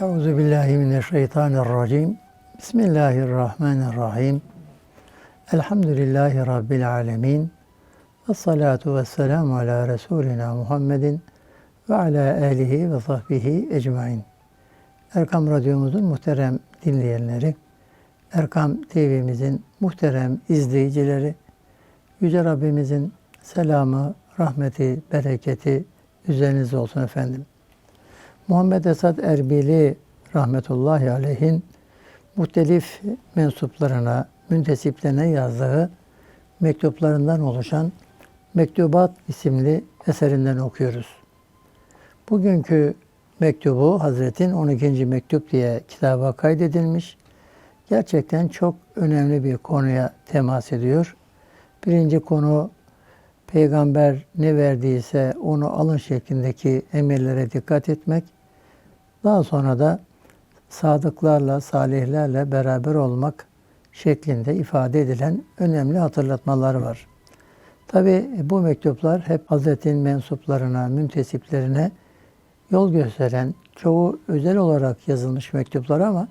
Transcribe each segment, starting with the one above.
Euzu billahi mineşşeytanirracim. Bismillahirrahmanirrahim. Elhamdülillahi rabbil alamin. Ve salatu ve selamu ala Resulina Muhammedin ve ala alihi ve sahbihi ecmain. Erkam Radyomuzun muhterem dinleyenleri, Erkam TV'mizin muhterem izleyicileri, Yüce Rabbimizin selamı, rahmeti, bereketi üzerinize olsun efendim. Muhammed Esad Erbili rahmetullahi aleyhin muhtelif mensuplarına, müntesiplerine yazdığı mektuplarından oluşan Mektubat isimli eserinden okuyoruz. Bugünkü mektubu Hazret'in 12. mektup diye kitaba kaydedilmiş. Gerçekten çok önemli bir konuya temas ediyor. Birinci konu peygamber ne verdiyse onu alın şeklindeki emirlere dikkat etmek. Daha sonra da sadıklarla, salihlerle beraber olmak şeklinde ifade edilen önemli hatırlatmalar var. Tabi bu mektuplar hep Hazretin mensuplarına, müntesiplerine yol gösteren, çoğu özel olarak yazılmış mektuplar ama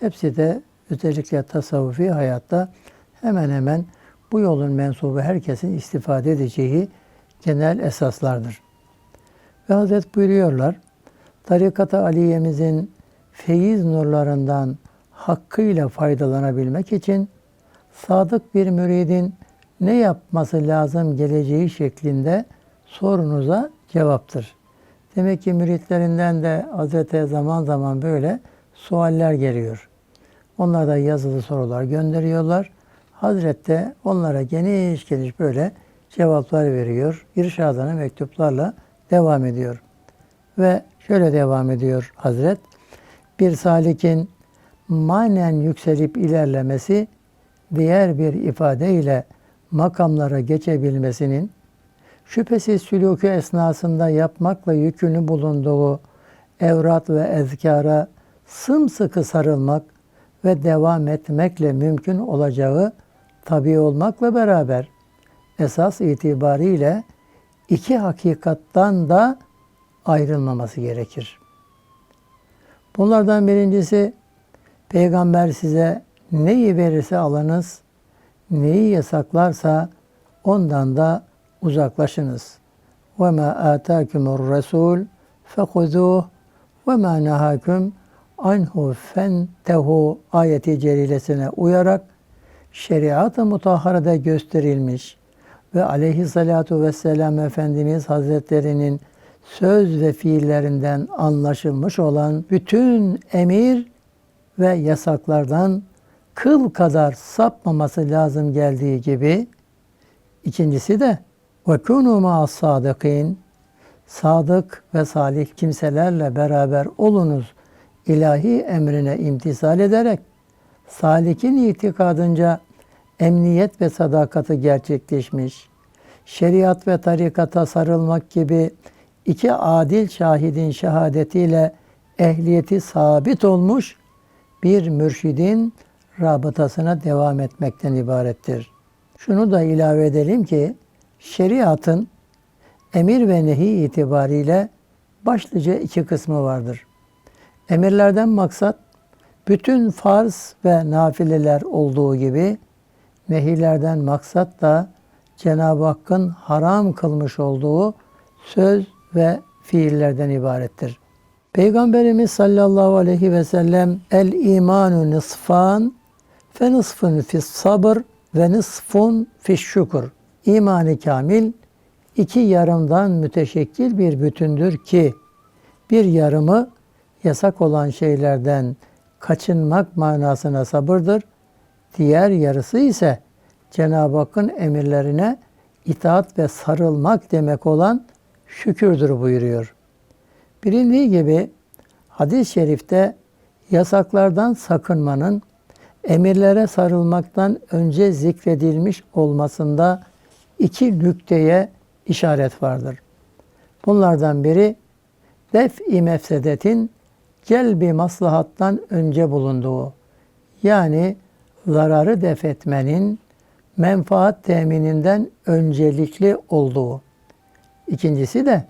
hepsi de özellikle tasavvufi hayatta hemen hemen bu yolun mensubu herkesin istifade edeceği genel esaslardır. Ve Hazret buyuruyorlar, Tarikat-ı Aliye'mizin feyiz nurlarından hakkıyla faydalanabilmek için sadık bir müridin ne yapması lazım geleceği şeklinde sorunuza cevaptır. Demek ki müritlerinden de Hazret'e zaman zaman böyle sualler geliyor. Onlar da yazılı sorular gönderiyorlar. Hazret de onlara geniş geniş böyle cevaplar veriyor. İrşadına mektuplarla devam ediyor. Ve şöyle devam ediyor Hazret. Bir salikin manen yükselip ilerlemesi diğer bir ifadeyle makamlara geçebilmesinin şüphesiz sülûkü esnasında yapmakla yükünü bulunduğu evrat ve ezkara sımsıkı sarılmak ve devam etmekle mümkün olacağı tabi olmakla beraber esas itibariyle iki hakikattan da ayrılmaması gerekir. Bunlardan birincisi peygamber size neyi verirse alınız, neyi yasaklarsa ondan da uzaklaşınız. Atakumur Resul fekuzuh ve ma nahakum anhu fentehu ayeti celilesine uyarak şeriat-ı mutahharada gösterilmiş ve aleyhissalatu vesselam Efendimiz Hazretlerinin söz ve fiillerinden anlaşılmış olan bütün emir ve yasaklardan kıl kadar sapmaması lazım geldiği gibi ikincisi de ve kunu ma'as sadık ve salih kimselerle beraber olunuz ilahi emrine imtisal ederek salikin itikadınca emniyet ve sadakati gerçekleşmiş, şeriat ve tarikata sarılmak gibi iki adil şahidin şehadetiyle ehliyeti sabit olmuş bir mürşidin rabıtasına devam etmekten ibarettir. Şunu da ilave edelim ki şeriatın emir ve nehi itibariyle başlıca iki kısmı vardır. Emirlerden maksat bütün farz ve nafileler olduğu gibi nehilerden maksat da Cenab-ı Hakk'ın haram kılmış olduğu söz ve fiillerden ibarettir. Peygamberimiz sallallahu aleyhi ve sellem el imanu nisfan fe nisfun fis sabır ve nisfun fis şükür. İmanı kamil iki yarımdan müteşekkil bir bütündür ki bir yarımı yasak olan şeylerden kaçınmak manasına sabırdır. Diğer yarısı ise Cenab-ı Hakk'ın emirlerine itaat ve sarılmak demek olan şükürdür buyuruyor. Bilindiği gibi hadis-i şerifte yasaklardan sakınmanın emirlere sarılmaktan önce zikredilmiş olmasında iki nükteye işaret vardır. Bunlardan biri def-i mefsedetin celbi maslahattan önce bulunduğu yani zararı def etmenin menfaat temininden öncelikli olduğu. İkincisi de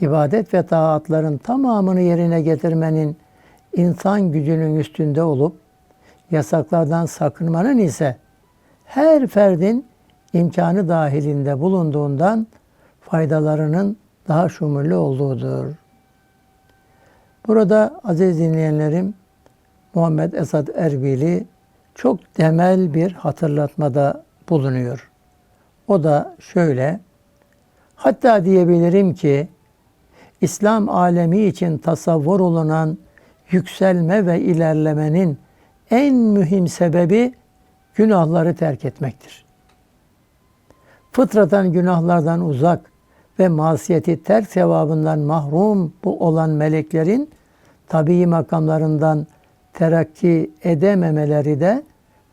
ibadet ve taatların tamamını yerine getirmenin insan gücünün üstünde olup yasaklardan sakınmanın ise her ferdin imkanı dahilinde bulunduğundan faydalarının daha şumurlu olduğudur. Burada aziz dinleyenlerim Muhammed Esad Erbili çok temel bir hatırlatmada bulunuyor. O da şöyle, hatta diyebilirim ki İslam alemi için tasavvur olunan yükselme ve ilerlemenin en mühim sebebi günahları terk etmektir. Fıtraten günahlardan uzak ve masiyeti terk sevabından mahrum bu olan meleklerin tabii makamlarından terakki edememeleri de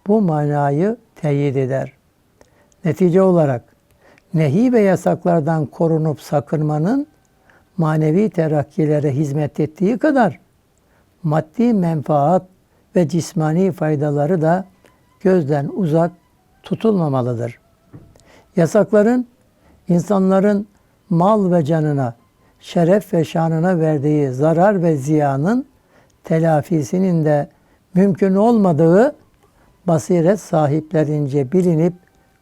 bu manayı teyit eder. Netice olarak nehi ve yasaklardan korunup sakınmanın manevi terakkilere hizmet ettiği kadar maddi menfaat ve cismani faydaları da gözden uzak tutulmamalıdır. Yasakların insanların mal ve canına, şeref ve şanına verdiği zarar ve ziyanın telafisinin de mümkün olmadığı basiret sahiplerince bilinip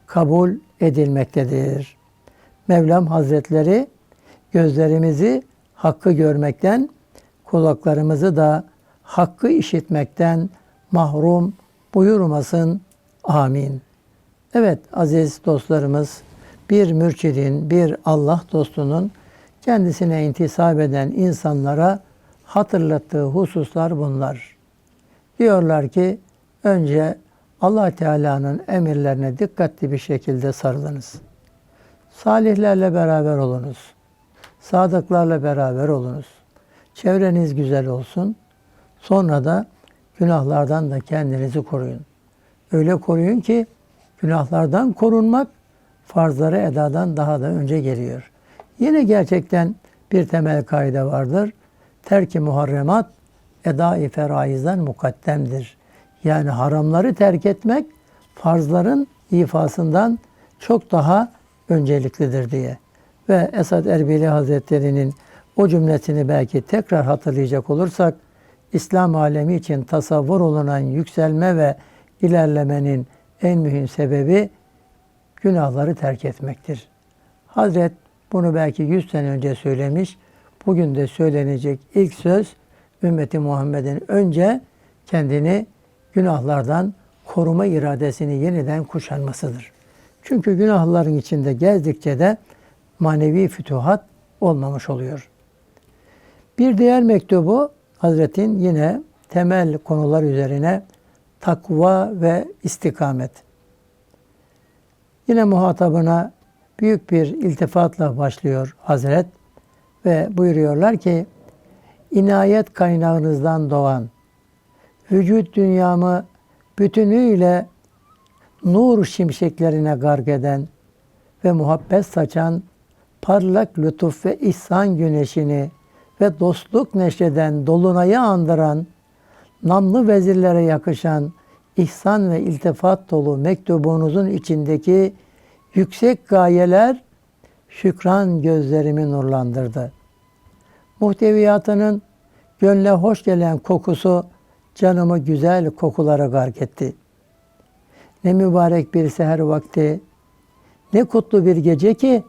kabul edilmektedir. Mevlam Hazretleri gözlerimizi hakkı görmekten, kulaklarımızı da hakkı işitmekten mahrum buyurmasın. Amin. Evet aziz dostlarımız, bir mürşidin, bir Allah dostunun kendisine intisap eden insanlara hatırlattığı hususlar bunlar. Diyorlar ki önce Allah Teala'nın emirlerine dikkatli bir şekilde sarılınız. Salihlerle beraber olunuz. Sadıklarla beraber olunuz. Çevreniz güzel olsun. Sonra da günahlardan da kendinizi koruyun. Öyle koruyun ki günahlardan korunmak farzları edadan daha da önce geliyor. Yine gerçekten bir temel kaide vardır. Terki muharremat eda-i feraizden mukaddemdir. Yani haramları terk etmek farzların ifasından çok daha önceliklidir diye. Ve Esad Erbili Hazretleri'nin o cümlesini belki tekrar hatırlayacak olursak, İslam alemi için tasavvur olunan yükselme ve ilerlemenin en mühim sebebi günahları terk etmektir. Hazret bunu belki 100 sene önce söylemiş. Bugün de söylenecek ilk söz ümmeti Muhammed'in önce kendini günahlardan koruma iradesini yeniden kuşanmasıdır. Çünkü günahların içinde gezdikçe de manevi fütuhat olmamış oluyor. Bir diğer mektubu Hazretin yine temel konular üzerine takva ve istikamet. Yine muhatabına büyük bir iltifatla başlıyor Hazret ve buyuruyorlar ki inayet kaynağınızdan doğan vücut dünyamı bütünüyle nur şimşeklerine garg eden ve muhabbet saçan parlak lütuf ve ihsan güneşini ve dostluk neşreden dolunayı andıran namlı vezirlere yakışan ihsan ve iltifat dolu mektubunuzun içindeki yüksek gayeler şükran gözlerimi nurlandırdı. Muhteviyatının gönle hoş gelen kokusu canımı güzel kokulara gark etti. Ne mübarek bir seher vakti, ne kutlu bir gece ki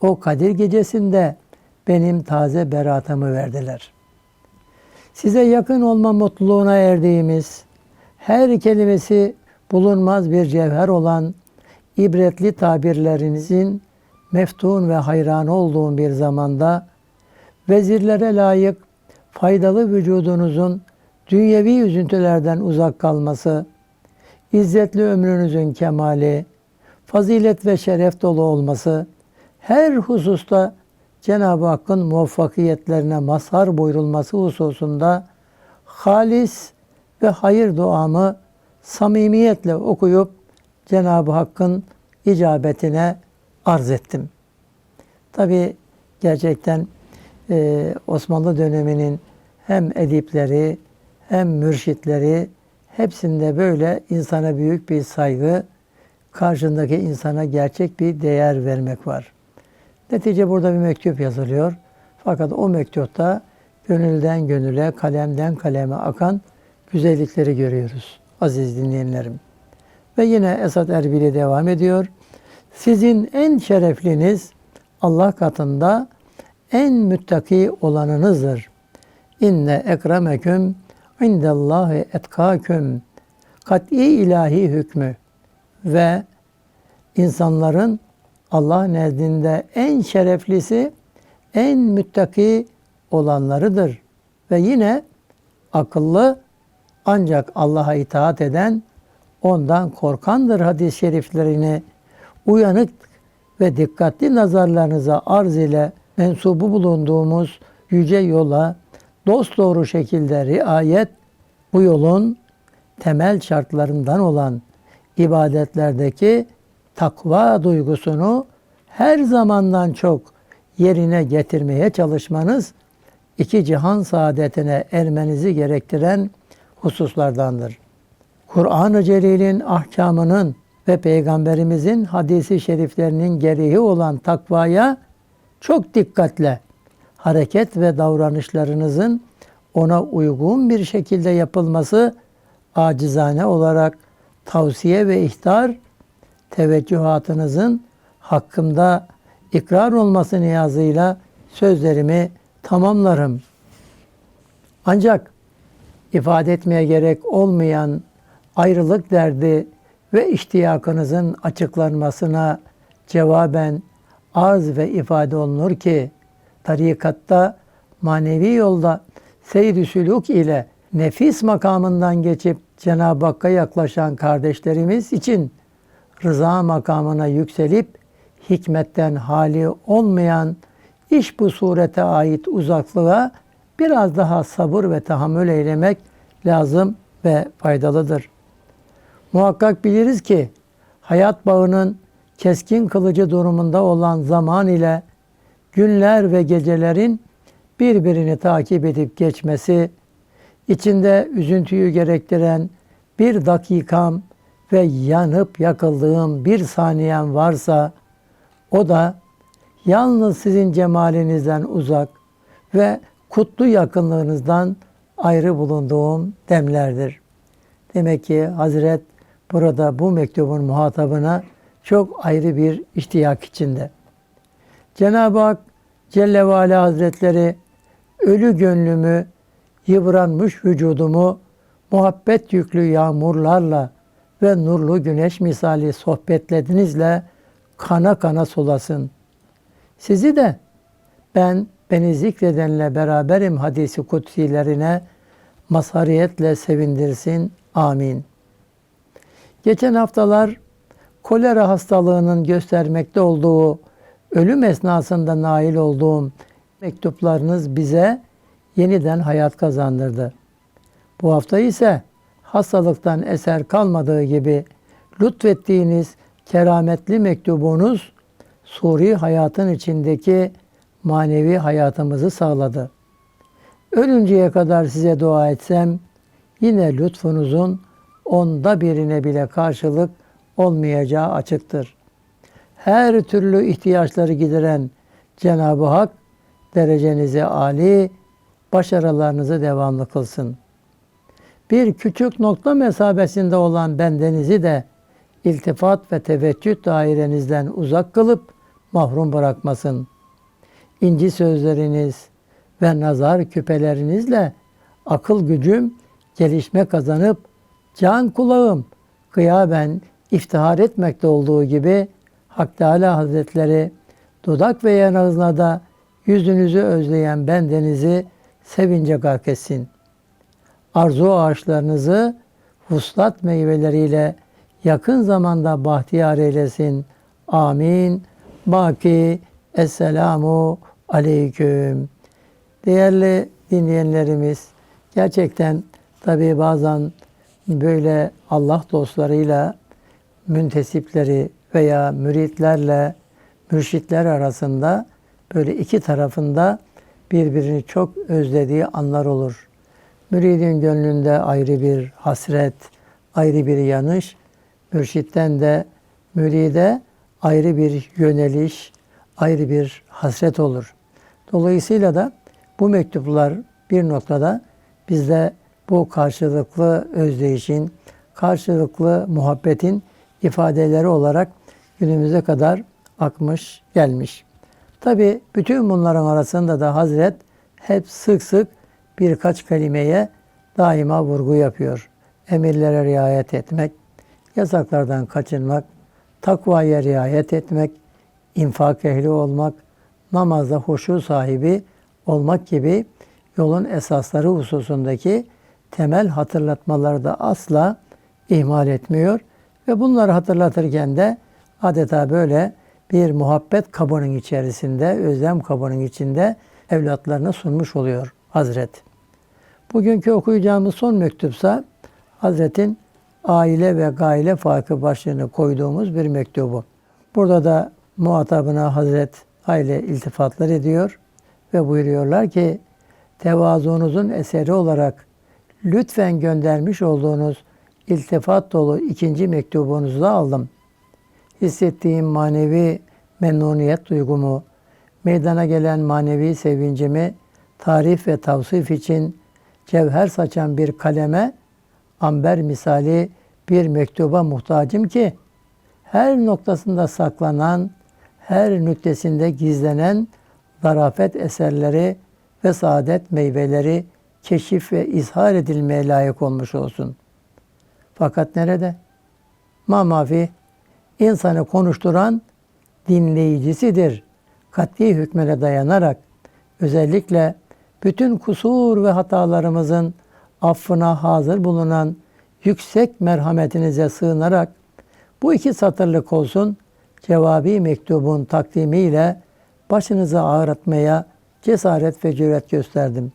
o Kadir gecesinde benim taze beratımı verdiler. Size yakın olma mutluluğuna erdiğimiz, her kelimesi bulunmaz bir cevher olan ibretli tabirlerinizin meftun ve hayran olduğum bir zamanda vezirlere layık faydalı vücudunuzun dünyevi üzüntülerden uzak kalması, izzetli ömrünüzün kemali, fazilet ve şeref dolu olması, her hususta Cenab-ı Hakk'ın muvaffakiyetlerine mazhar buyurulması hususunda halis ve hayır duamı samimiyetle okuyup Cenab-ı Hakk'ın icabetine arz ettim. Tabi gerçekten Osmanlı döneminin hem edipleri hem mürşitleri hepsinde böyle insana büyük bir saygı, karşındaki insana gerçek bir değer vermek var. Netice burada bir mektup yazılıyor. Fakat o mektupta gönülden gönüle, kalemden kaleme akan güzellikleri görüyoruz aziz dinleyenlerim. Ve yine Esad Erbili devam ediyor. Sizin en şerefliniz Allah katında en müttaki olanınızdır. İnne ekremeküm indallahi etkâküm. Kat'i ilahi hükmü ve insanların Allah nezdinde en şereflisi, en müttaki olanlarıdır. Ve yine akıllı ancak Allah'a itaat eden ondan korkandır hadis-i şeriflerini uyanık ve dikkatli nazarlarınıza arz ile mensubu bulunduğumuz yüce yola dosdoğru şekilde riayet bu yolun temel şartlarından olan ibadetlerdeki takva duygusunu her zamandan çok yerine getirmeye çalışmanız iki cihan saadetine ermenizi gerektiren hususlardandır. Kur'an-ı Celil'in ahkamının ve Peygamberimizin hadisi şeriflerinin gereği olan takvaya çok dikkatle hareket ve davranışlarınızın ona uygun bir şekilde yapılması acizane olarak tavsiye ve ihtar teveccühatınızın hakkımda ikrar olması niyazıyla sözlerimi tamamlarım. Ancak ifade etmeye gerek olmayan ayrılık derdi ve iştiyakınızın açıklanmasına cevaben arz ve ifade olunur ki tarikatta manevi yolda seyr-i ile nefis makamından geçip Cenab-ı Hakk'a yaklaşan kardeşlerimiz için rıza makamına yükselip hikmetten hali olmayan iş bu surete ait uzaklığa biraz daha sabır ve tahammül eylemek lazım ve faydalıdır. Muhakkak biliriz ki hayat bağının keskin kılıcı durumunda olan zaman ile günler ve gecelerin birbirini takip edip geçmesi, içinde üzüntüyü gerektiren bir dakikam ve yanıp yakıldığım bir saniyem varsa o da yalnız sizin cemalinizden uzak ve kutlu yakınlığınızdan ayrı bulunduğum demlerdir. Demek ki Hazret burada bu mektubun muhatabına çok ayrı bir iştiyak içinde. Cenab-ı Hak Celle ve Ala Hazretleri ölü gönlümü, yıpranmış vücudumu muhabbet yüklü yağmurlarla ve nurlu güneş misali sohbetlerinizle kana kana solasın. Sizi de ben beni zikredenle beraberim hadisi kutsilerine mazhariyetle sevindirsin. Amin. Geçen haftalar kolera hastalığının göstermekte olduğu ölüm esnasında nail olduğum mektuplarınız bize yeniden hayat kazandırdı. Bu hafta ise hastalıktan eser kalmadığı gibi lütfettiğiniz kerametli mektubunuz suri hayatın içindeki manevi hayatımızı sağladı. Ölünceye kadar size dua etsem yine lütfunuzun onda birine bile karşılık olmayacağı açıktır. Her türlü ihtiyaçları gideren Cenab-ı Hak derecenizi âli, başarılarınızı devamlı kılsın. Bir küçük nokta mesabesinde olan bendenizi de iltifat ve teveccüh dairenizden uzak kılıp mahrum bırakmasın. İnci sözleriniz ve nazar küpelerinizle akıl gücüm gelişme kazanıp can kulağım gıyaben iftihar etmekte olduğu gibi Hak Teala Hazretleri dudak ve yanağınızla da yüzünüzü özleyen bendenizi sevince gark etsin. Arzu ağaçlarınızı vuslat meyveleriyle yakın zamanda bahtiyar eylesin. Amin. Baki. Esselamu Aleyküm. Değerli dinleyenlerimiz, gerçekten tabi bazen böyle Allah dostlarıyla müntesipleri veya müritlerle mürşitler arasında böyle iki tarafında birbirini çok özlediği anlar olur. Müridin gönlünde ayrı bir hasret, ayrı bir yanış, mürşitten de müride ayrı bir yöneliş, ayrı bir hasret olur. Dolayısıyla da bu mektuplar bir noktada bizde bu karşılıklı özdeyişin, karşılıklı muhabbetin ifadeleri olarak günümüze kadar akmış, gelmiş. Tabi bütün bunların arasında da Hazret hep sık sık birkaç kelimeye daima vurgu yapıyor. Emirlere riayet etmek, yasaklardan kaçınmak, takvaya riayet etmek, infak ehli olmak, namazda huşu sahibi olmak gibi yolun esasları hususundaki temel hatırlatmaları da asla ihmal etmiyor ve bunları hatırlatırken de adeta böyle bir muhabbet kabının içerisinde, özlem kabının içinde evlatlarına sunmuş oluyor Hazret. Bugünkü okuyacağımız son mektupsa Hazret'in aile ve gaile farkı başlığını koyduğumuz bir mektubu. Burada da muhatabına Hazret aile iltifatlar ediyor ve buyuruyorlar ki tevazunuzun eseri olarak lütfen göndermiş olduğunuz iltifat dolu ikinci mektubunuzu da aldım. Hissettiğim manevi memnuniyet duygumu, meydana gelen manevi sevincimi tarif ve tavsif için cevher saçan bir kaleme, amber misali bir mektuba muhtacım ki her noktasında saklanan, her nüktesinde gizlenen zarafet eserleri ve saadet meyveleri keşif ve izhar edilmeye layık olmuş olsun. Fakat nerede? Mamafi insanı konuşturan dinleyicisidir. Kat'i hükmüne dayanarak özellikle bütün kusur ve hatalarımızın affına hazır bulunan yüksek merhametinize sığınarak bu iki satırlık olsun cevabi mektubun takdimiyle başınızı ağrıtmaya cesaret ve cüret gösterdim.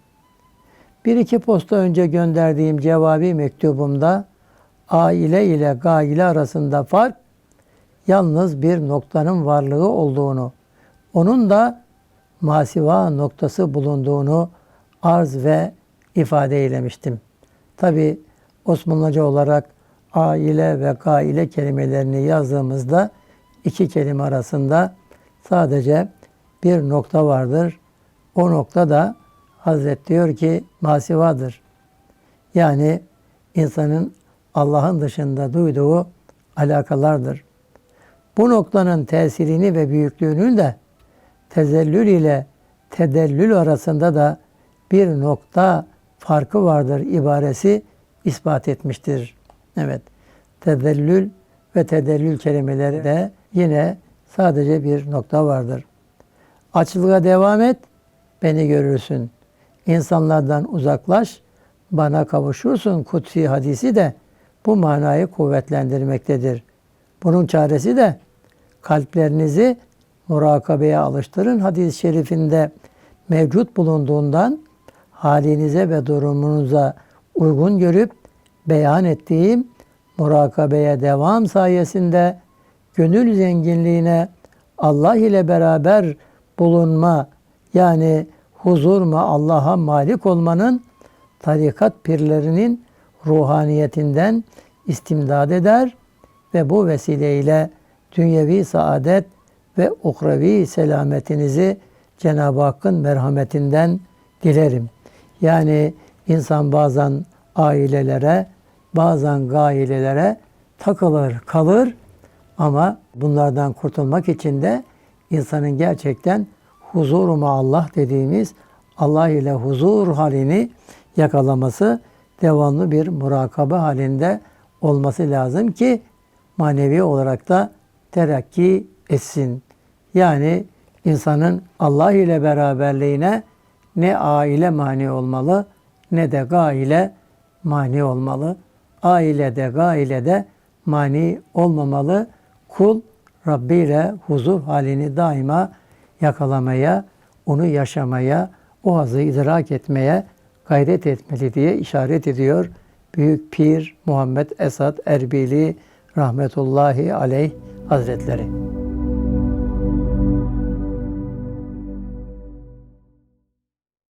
Bir iki posta önce gönderdiğim cevabi mektubumda aile ile gaile arasında fark yalnız bir noktanın varlığı olduğunu, onun da masiva noktası bulunduğunu arz ve ifade eylemiştim. Tabi Osmanlıca olarak aile ve gaile kelimelerini yazdığımızda iki kelime arasında sadece bir nokta vardır. O nokta da Hazret diyor ki masivadır. Yani insanın Allah'ın dışında duyduğu alakalardır. Bu noktanın tesirini ve büyüklüğünün de tezellül ile tedellül arasında da bir nokta farkı vardır ibaresi ispat etmiştir. Evet. Tezellül ve tedellül kelimeleri de yine sadece bir nokta vardır. Açlığa devam et, beni görürsün. İnsanlardan uzaklaş, bana kavuşursun kutsi hadisi de bu manayı kuvvetlendirmektedir. Bunun çaresi de kalplerinizi murakabeye alıştırın. Hadis-i şerifinde mevcut bulunduğundan halinize ve durumunuza uygun görüp beyan ettiğim murakabeye devam sayesinde gönül zenginliğine Allah ile beraber bulunma yani huzur mu Allah'a malik olmanın tarikat pirlerinin ruhaniyetinden istimdad eder ve bu vesileyle dünyevi saadet ve ukrevi selametinizi Cenab-ı Hakk'ın merhametinden dilerim. Yani insan bazen ailelere, bazen gailelere takılır, kalır ama bunlardan kurtulmak için de insanın gerçekten huzur Allah dediğimiz Allah ile huzur halini yakalaması devamlı bir murakabe halinde olması lazım ki manevi olarak da terakki etsin. Yani insanın Allah ile beraberliğine ne aile mani olmalı ne de gaile mani olmalı. Ailede gailede mani olmamalı. Kul Rabbi ile huzur halini daima yakalamaya, onu yaşamaya, o hazı idrak etmeye gayret etmeli diye işaret ediyor. Büyük Pir Muhammed Esad Erbili rahmetullahi aleyh hazretleri.